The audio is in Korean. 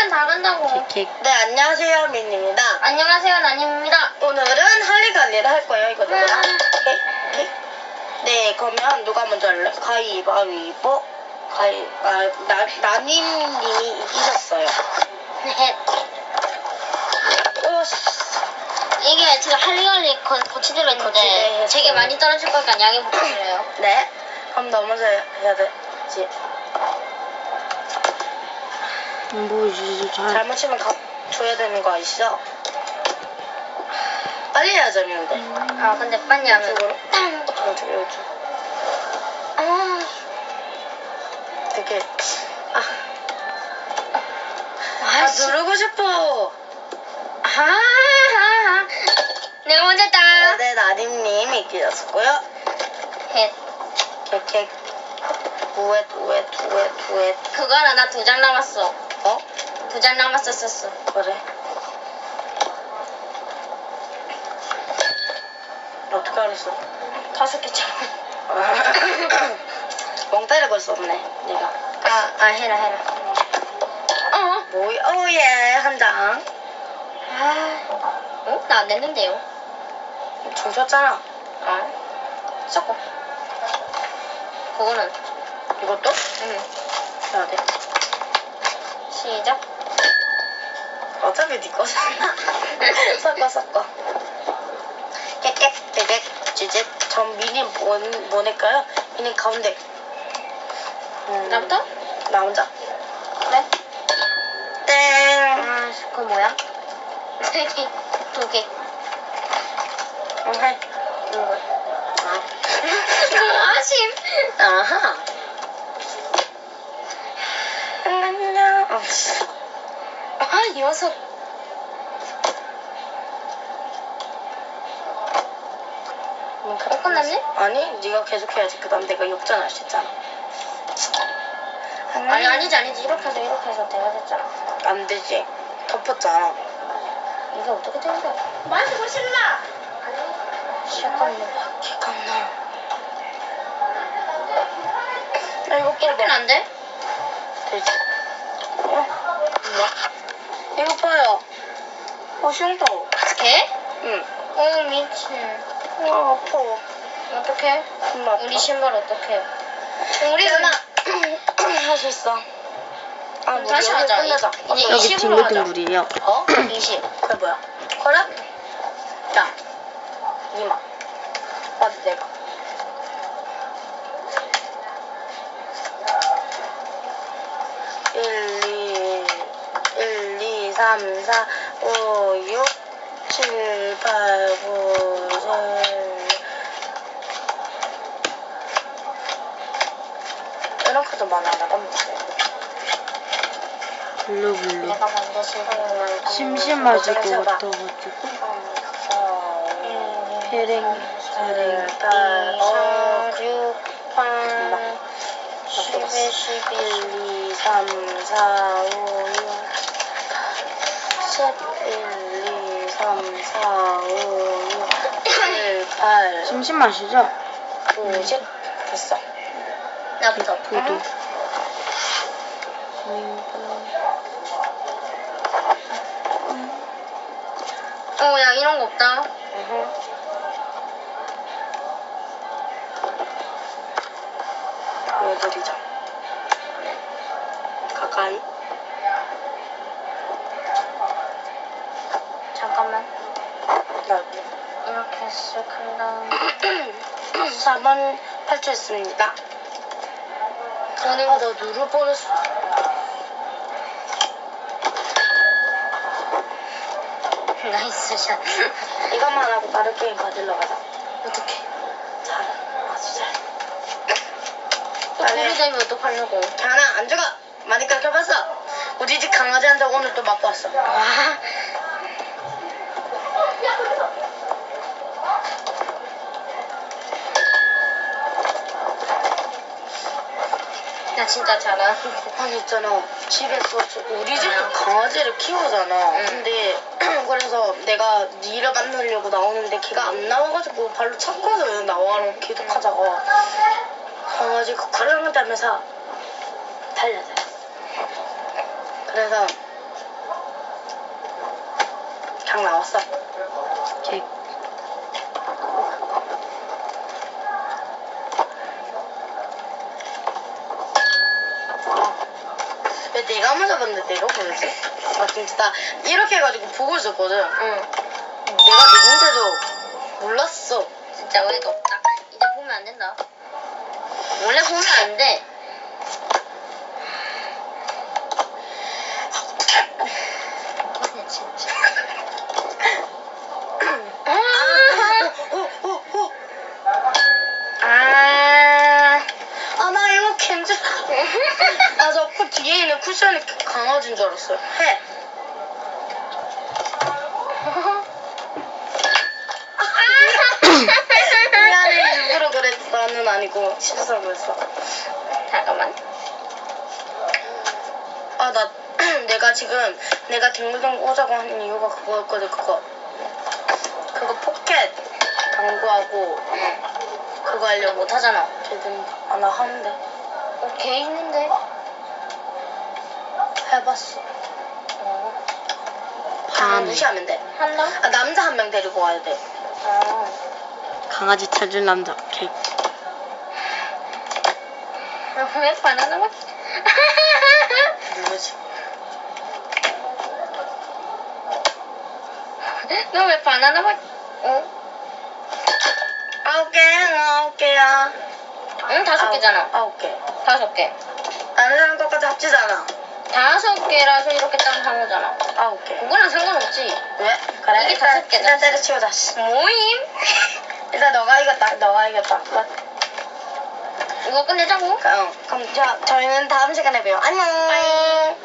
판 나간다고. 킥. 네, 안녕하세요, 민입니다. 안녕하세요, 나님입니다. 오늘은 할리갈리를 할 거예요, 이거 누구야? 음. 오케이, 오케이. 네, 그러면 누가 먼저 할래? 가위바위보. 가위, 아, 나, 나님님이 이기셨어요. 네. 오 씨. 이게 제가 할리갈리 거- 고치대로 했는데 고치대 되게 많이 떨어질 거니까 양해 부탁드려요. 네. 그럼 너 먼저 해야 되지. 안 보여주지 잘. 잘못 치면 가, 줘야 되는 거 아시죠? 빨리 해야죠, 근데. 아 근데 빨리 하면 이쪽으로? 땅. 이쪽, 이쪽. 아, 되게. 아, 아, 아 씨. 누르고 싶어. 아, 아, 아. 내가 먼저 했다. 네, 나림님 이기셨고요. 헷. 객객. 우엣, 우엣, 우엣, 우엣. 그거 하나 나 두 장 남았어. 어? 두 장 남았었었어. 그래. 어떻게 알았어? 다섯 개처럼. 멍 때리고 있었네, 네가. 아, 아 해라 해라. 어? 뭐야? 오, 예, 한 장. 아, 어? 나 안 냈는데요. 줄 쳤잖아. 아, 섞어. 그거는 이것도? 응. 해야 돼. 시작. 어차피 네 거잖아. 섞어, 섞어. 깨깨, 깨깨, 찌릿. 전 미니 뭐, 뭐 낼까요? 미니 가운데. 음, 나부터? 나 혼자. 그래. 땡. 아, 그거 뭐야? 세 개, 두 개. 응, 해. 이거. 아. 아심. 아하. 아, 이 녀석. 음, 그래, 끝났니? 아니, 네가 계속 해야지. 그 다음 내가 역전할 수 있잖아. 아니, 아니지, 아니지. 이렇게 해서 이렇게 해서 내가 됐잖아. 안 되지. 덮었잖아. 이게 어떻게 된 거야? 마시고 싶나? 잠깐만. 잠깐만. 나 이거 봐봐. 안 돼? 되지. 어? 뭐야? 이거 봐요. 어, 싫다. 돼? 응. 어, 미친. 아, 아파. 어떡해? 엄마 아파. 우리 신발 어떡해? 우리 수 있어. 아, 그럼 뭐 다시 하자. 끝내자. 이제 여기 20으로 하자. 딩글딩글이에요. 어? 20. 그게 뭐야? 그래? 자, 이마. 나도 내가. 3, 4, 5, 6, 7, 8, 9, 10. 이런 것도 많아, 나가보세요. 블루, 블루. 심심하실 것 같아가지고. 페랭, 페랭, 8, 5, 6, 8, 11, 11, 2, 3, 4, 5. 6, 7, 1, 2, 3, 4, 5, 6, 7, 8, 심심하시죠? 9, 10. 됐어. 나부터. 도도. 어, 야, 이런 거 없다. 보여드리자. 가까이. 잠깐만. 나 이렇게 쓱한 다음. 4번 탈출했습니다. 나 누를 뻔했어. 나이스 샷. 이것만 하고 다른 게임 가지러 가자. 어떡해. 잘, 아주 잘. 또 보게 되면 어떡하려고. 하나 안 죽어. 많이 깎여봤어. 우리 집 강아지한테 오늘 또 맞고 왔어. 아. 진짜 잘하는데. 아니 있잖아 집에서 우리 집도 강아지를 키우잖아 응. 근데 그래서 내가 니를 만나려고 나오는데 걔가 안 나와가지고 발로 찼거든 나와라고 계속 하자가 강아지가 그 가려운다면서 달려자 그래서 그냥 나왔어 걔 봤는데 내가 보였지? 아 진짜 나 이렇게 해가지고 보고 있었거든. 응. 내가 누군지도 몰랐어. 진짜 어이가 없다. 이제 보면 안 된다. 원래 보면 안 돼. 근데 진짜. 아, 어, 어, 어, 어. 아. 아, 나 이거 캔줄. 나저 있는 쿠션이 강아지인 줄 알았어요. 해. 미안해, 일부러 그랬어. 나는 아니고 실수로 그랬어. 잠깐만. 아, 나 내가 지금 내가 댕글댕글 오자고 한 이유가 그거였거든, 그거. 그거 포켓 당구하고 그거 하려고 못하잖아. 되든 아, 나 하는데. 어, 걔 있는데. 해봤어. 어. 방 반. 무시하면 돼. 한다? 아, 남자 한 명 데리고 와야 돼. 어. 강아지 찾을 남자. 오케이. 왜 바나나 맛? 누구지? 너 왜 바나나 맛? 어? 아홉 개, 아홉 개야. 응, 다섯 개잖아. 아홉 개. 다섯 개. 다른 사람 것까지 합치잖아. 다섯 개라서 이렇게 딱 한 거잖아. 아홉 개. 그거랑 상관없지. 왜? 그래. 이게 일단, 다섯 개다. 일단 때려치우자. 씨. 모임? 일단 너가 이겼다. 너가 이겼다. 나- 이거 끝내자고. 어, 그럼 저, 저희는 다음 시간에 봬요. 안녕.